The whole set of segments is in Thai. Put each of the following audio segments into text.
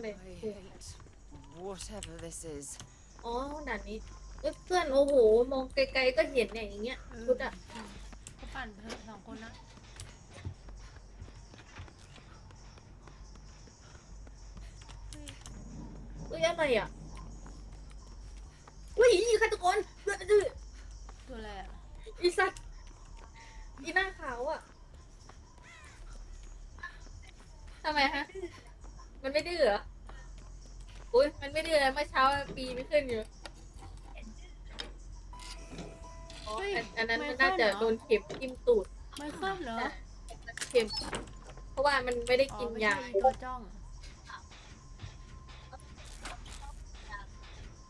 อะไร I hate whatever this is. อ๋อด่านนี้เอ้ยเพื่อนโอ้โห มองไกลๆก็เห็นเนี่ยอย่างเงี้ยเออชุดอะก็ปั่นเถอะสองคนนะเอ้ยอะไรอะอุ้ยอีฆาตกรเดือดดื้อตัวอะไรอะอีสัตว์อีหน้าขาวอะทำไมฮะ มันไม่ดื้อเหรออุ้ยมันไม่ดื้อเลยเมื่อเช้า ปีไม่ขึ้นอยู่อ๋ออันอันนั้นมันน่าจะโดนเข็มทิ่มตูดไม่เคิลเหรอเข็มเพราะว่ามันไม่ได้อ๋อกินไม่ยาใช่ตัวจ้อง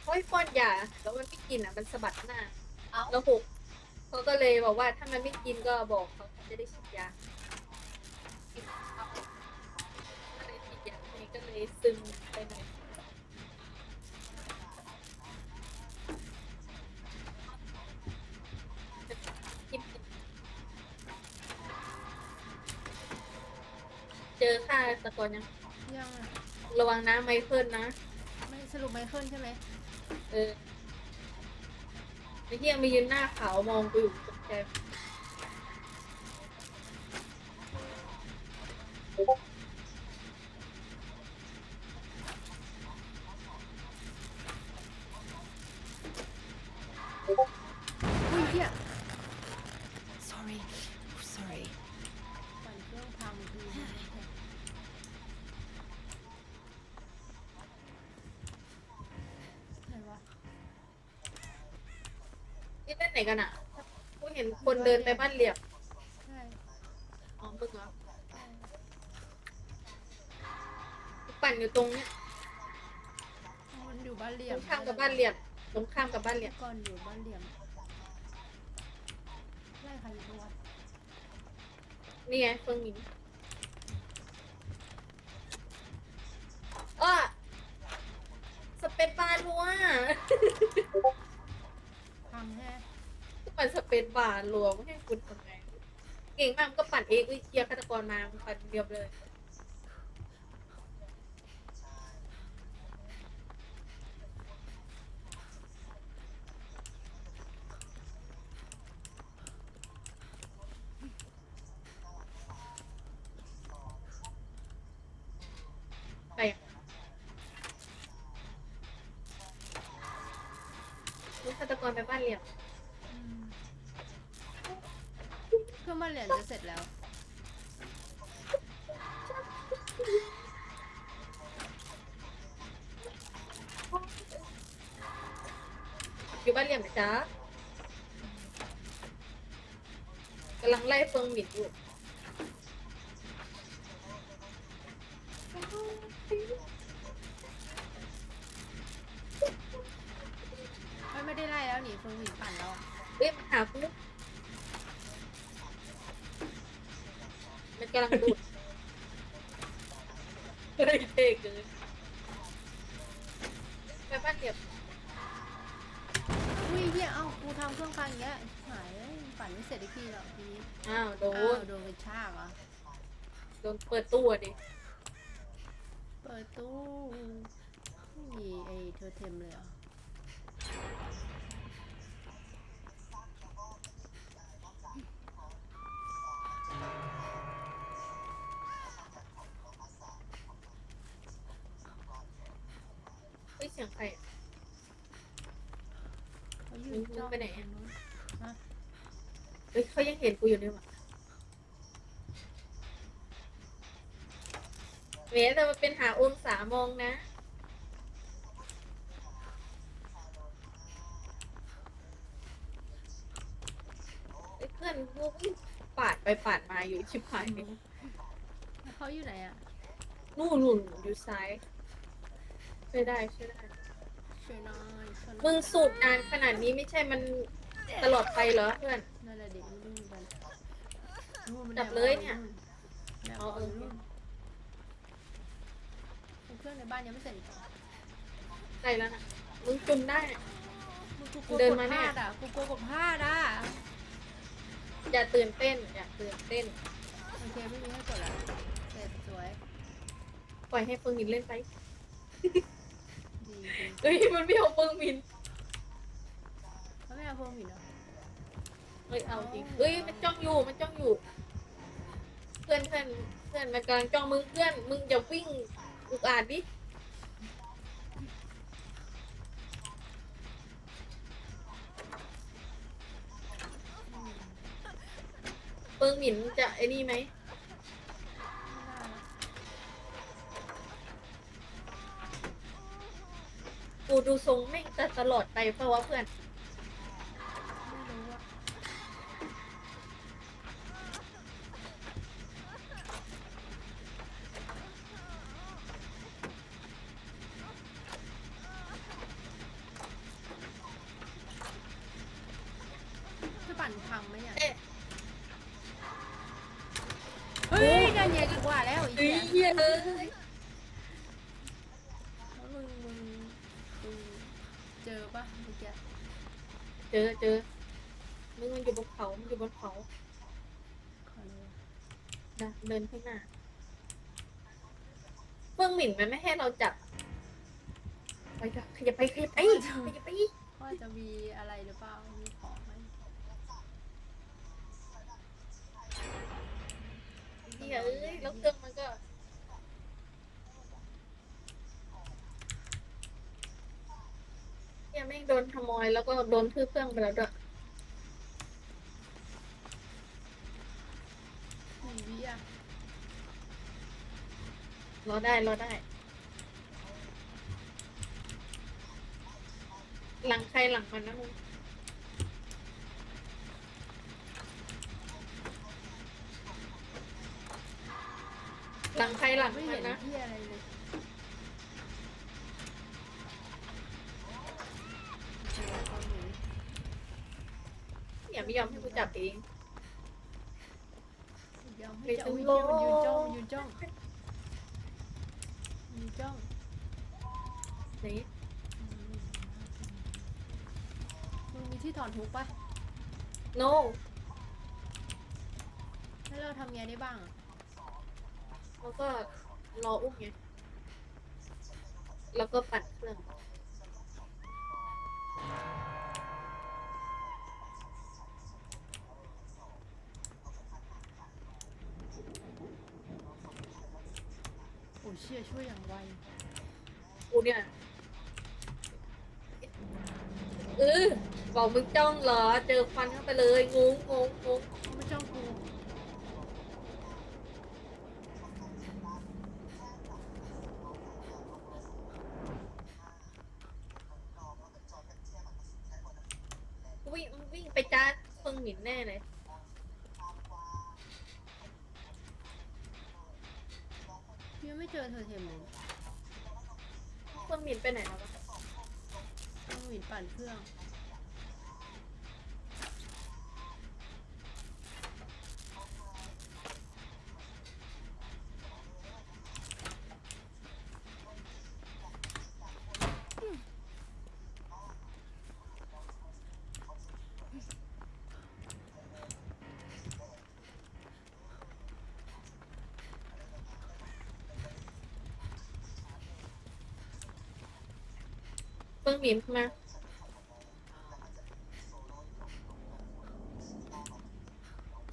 เพราะไอ้ป้อนยาแล้วมันไม่กินอะ มันสะบัดหน้าแล้วหกเขาก็เลยบอกว่าถ้ามันไม่กินก็บอกเขาจะได้ฉีดยาก็เลยฉีดยาทีนี้ก็เลยซึม เจอค่าตะกอนยังยังอะระวังนะไมเคิลนะ ไม่สรุปไมเคิลใช่ไหมเออไอ้เหี้ยมายืนหน้าขาวมองกูอยู่ตกใจ เล่นไหนกันอะกูเห็นคนเดินไปบ้านเหลี่ยมใช่อ๋อมึงเหรอกูปั่นอยู่ตรงเนี้ยมันอยู่บ้านเหลี่ตยรมงข้ามกับบ้านเหลี่ยมตรงข้ามกับบ้านเหลี่ยมก่อนอยู่บ้านเหลี่ยมไล่ใครอยู่ตัวะนี่ไงเฟิงหมิงอ้อสเปซบาร์รัว พังแฮะ ปั่นสเปซบาร์รวไม่ให้คุณทำไงเก่งมากมันก็ปั่นเองอุ้ยเคลียร์ฆาตกรมามันปั่นเดียวเลยไปฆาตกรไปบ้านเหลี่ยม อืม เครื่องบ้านเหลี่ยมจะเสร็จแล้ว อยู่บ้านเหลี่ยมนะจ๊ะกำลังไล่เฟิงหมินอยู่ไม่ไม่ได้ไล่แล้วหนีเฟิงหมิงปั่นแล้วอะเฮ้ยมันหาคุณ กำลังดูดเฮ้ยเท่เกินไปบ้านเหลี่ยมอุ้ยเฮียเอ้ากูทำเครื่องพังอย่างเงี้ยหายเลยปั่นไม่เสร็จอีกทีหรอกทีนี้อ้าวโดอ้าวนโดนกระชากเหรอะโดนเปิดตู้อะดิเปิดตู้ไม่มีไอ้เทอร์เทมเลยเหรอะ เฮ้ยเสียงใครอะ เขายื มึ น ง จ้อง ไปไหนอะตรงนู้นเฮ้ยเขายังเห็นกูอยู่ด้วยว่ะเมแต่มันเป็นหาองศามองนะไอ้เพื่อนกูวิ่งปาดไปปาดมาอยู่ชิบหายเลยแล้วเขาอยู่ไหนอะ นู่นนู่นอยู่ซ้ายช่วยได้ช่วยได้ ช่วยหน้อยช่วยหน่อยมึงสูบนานขนาดนี้ไม่ใช่มันตลอดไปเหรอเพื่อน นั่นแหละเด็กมันวิ่งกันนู่นมันจับเลยเนี่ยแอบเอาเอาเออนู่นเครื่องในบ้านยังไม่เสร็จอีกเหรอใกล้แล้วนะมึงจุ่มได้มึงกูกลัวเดิกนดมาพเนี่ยลาดอะกูกลัวกดพลาดอะอย่าตื่นเต้น อย่าตื่นเต้น โอเคไม่มีให้กดแล้วเสร็จสวยปล่อยให้เฟิงหยินเล่นไปดีดี เฮ้ยมันไม่เอาเปิงมินเขาไม่เอาพวงหมินเหรอเฮ้ยเอาจริงเฮ้ยมันจ้องอยู่มันจ้องอยู่ เพื่อนเพื่อนเพื่อนมันกำลังจ้องมึงเพื่อนมึงอย่าวิ่งอุกอาจดิเปิงหมินจะไอ้นี่ไหม กูดูทรงแม่งจะตลอดไปเพราะว่าเพื่อนไม่รู้อะจะปั่นพังไหมเนี่ย เอ๊ะเฮ้ยนั่นไงกูว่าแล้วไอีเฮ้ยเหี้ยเหี้ยเลย แล้วมึงมึงมึงเจอ ปะเมื่อกี้เจอเจอมึงมันอยู่บนเขามันอยู่บนเขาขอเลยนะเดินข้างหน้าเบื้องหมิ่นมันไม่ให้เราจับไปจ้ะขยับไปขยับไปขยับไปว่าจะมีอะไรหรือเปล่า มีของไหมเหี้ยเอ้ยแล้วเครื่องมันก็เหี้ยแม่ง โดนขโมยแล้วก็โดนทืบเครื่องไปแล้วด้วยสี่วิอะรอได้รอได้ หลังใครหลังมันนะมึงหลังใครหลังไม่มัเห็นนนะ ที่อะไรเลยเจอคนหนู อย่าไม่ยอมให้กู จับเองยอมไปให้เจ้าถึงวิโลเชียมันยืนจ้องมันยืนจ้องยืนจ้องนี่มึงมีที่ถอนทุกปะ no ให้เราทำไงได้บ้างอะแล้วก็รออุ้มไงแล้วก็ปัดเครื่อง ชี่ยช่วยอย่างไวกูเนี่ยเออบอกมึงจ้องเหรอ เจอควันเข้าไปเลยงงงงงงเขาไม่จ้องกูวิ่งวิ่งไปจ้าเฟิงหมินแน่เลย ยังไม่เจอเธอเทมเลยเฟิงหมินไปไหนแล้ววะต้องหวินปั่นเครื่อง เฟิงหมินมา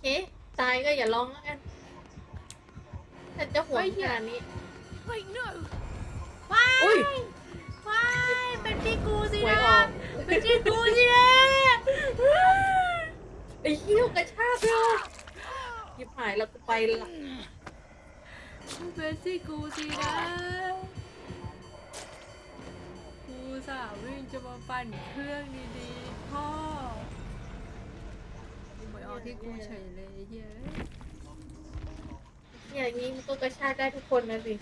เอ๊ะตายก็อย่าร้องแล้วกันถ้าจะห่วงขนาดนี้ Wait, no! ว้าอุ้ยว้ายเป็นที่กูสิหวยนะออก เป็นที่กูสินะไอ้เหี้ยกระชากเลยหยิบหายแล้วกูไปละเป็นที่กูสินะ สาววิ่งจะมาปั่นเครื่องดีๆพ่อกูไปเอาที่กูเฉยเลยไอ้เฮ้ยอย่างนี้มันก็กระชากได้ทุกคนนะสิ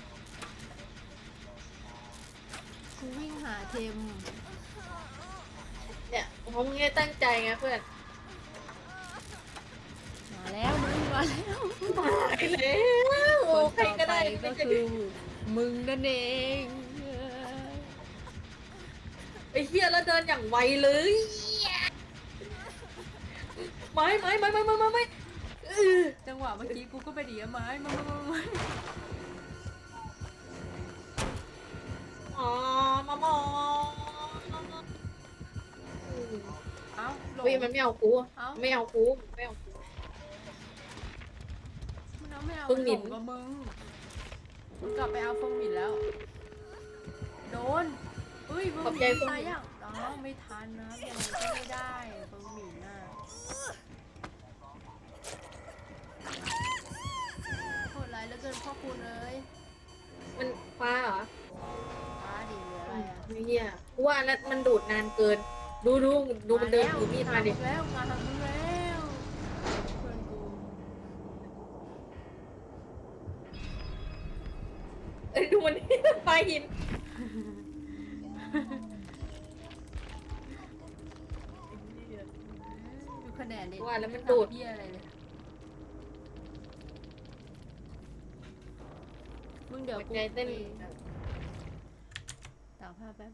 กูวิ่งหาเทมเนี่ยเพราะมึงไม่ตั้งใจไงเพื่อนมาแล้วมึงมาแล้วตายแล้วโอ้ใครก็ได้คนต่อไปก็คือมึงนั่นเองเออ ไอ้เฮียแล้วเดินอย่างไวเลยไม้ไม้ไม้ไม้ไม้ไม้จังหวะเมื่อกี้กูก็ไปดีอะไม้มามามาอ๋อมามอเอ้าลง เฮ้ยมันไม่เอาฟูไม่เอากูไม่เอากู มึงเอาไม่เอาฟงหมิ่นวับมึงมึกลับไปเอาฟงหมิ่นแล้ว โดน ฮ้ยเฟิงขอบหใจมินเฟิงหมิ่นตายยังอ๋อไม่ทันนะยังไงก็ไม่ได้เฟิงหมินน่ะโหดร้ายเหลือเกินพ่อคุณเอ้ยมันฟ้าเหรอฟ้าดีหรืออะไรอะไม่เหี้ยกูว่าแล้วมันดูดนานเกิน ดูดูดูมันเดินถือมีดมาดิแล้วงานทำมึงแล้วเพื่อนกูเอ้ยดูมัน ปลาหิน ว่าแล้วมันดูด เบี้ยอะไรเลยมึงเดี๋ยวหัวกูใจเต้นไปตากผ้าแป๊บ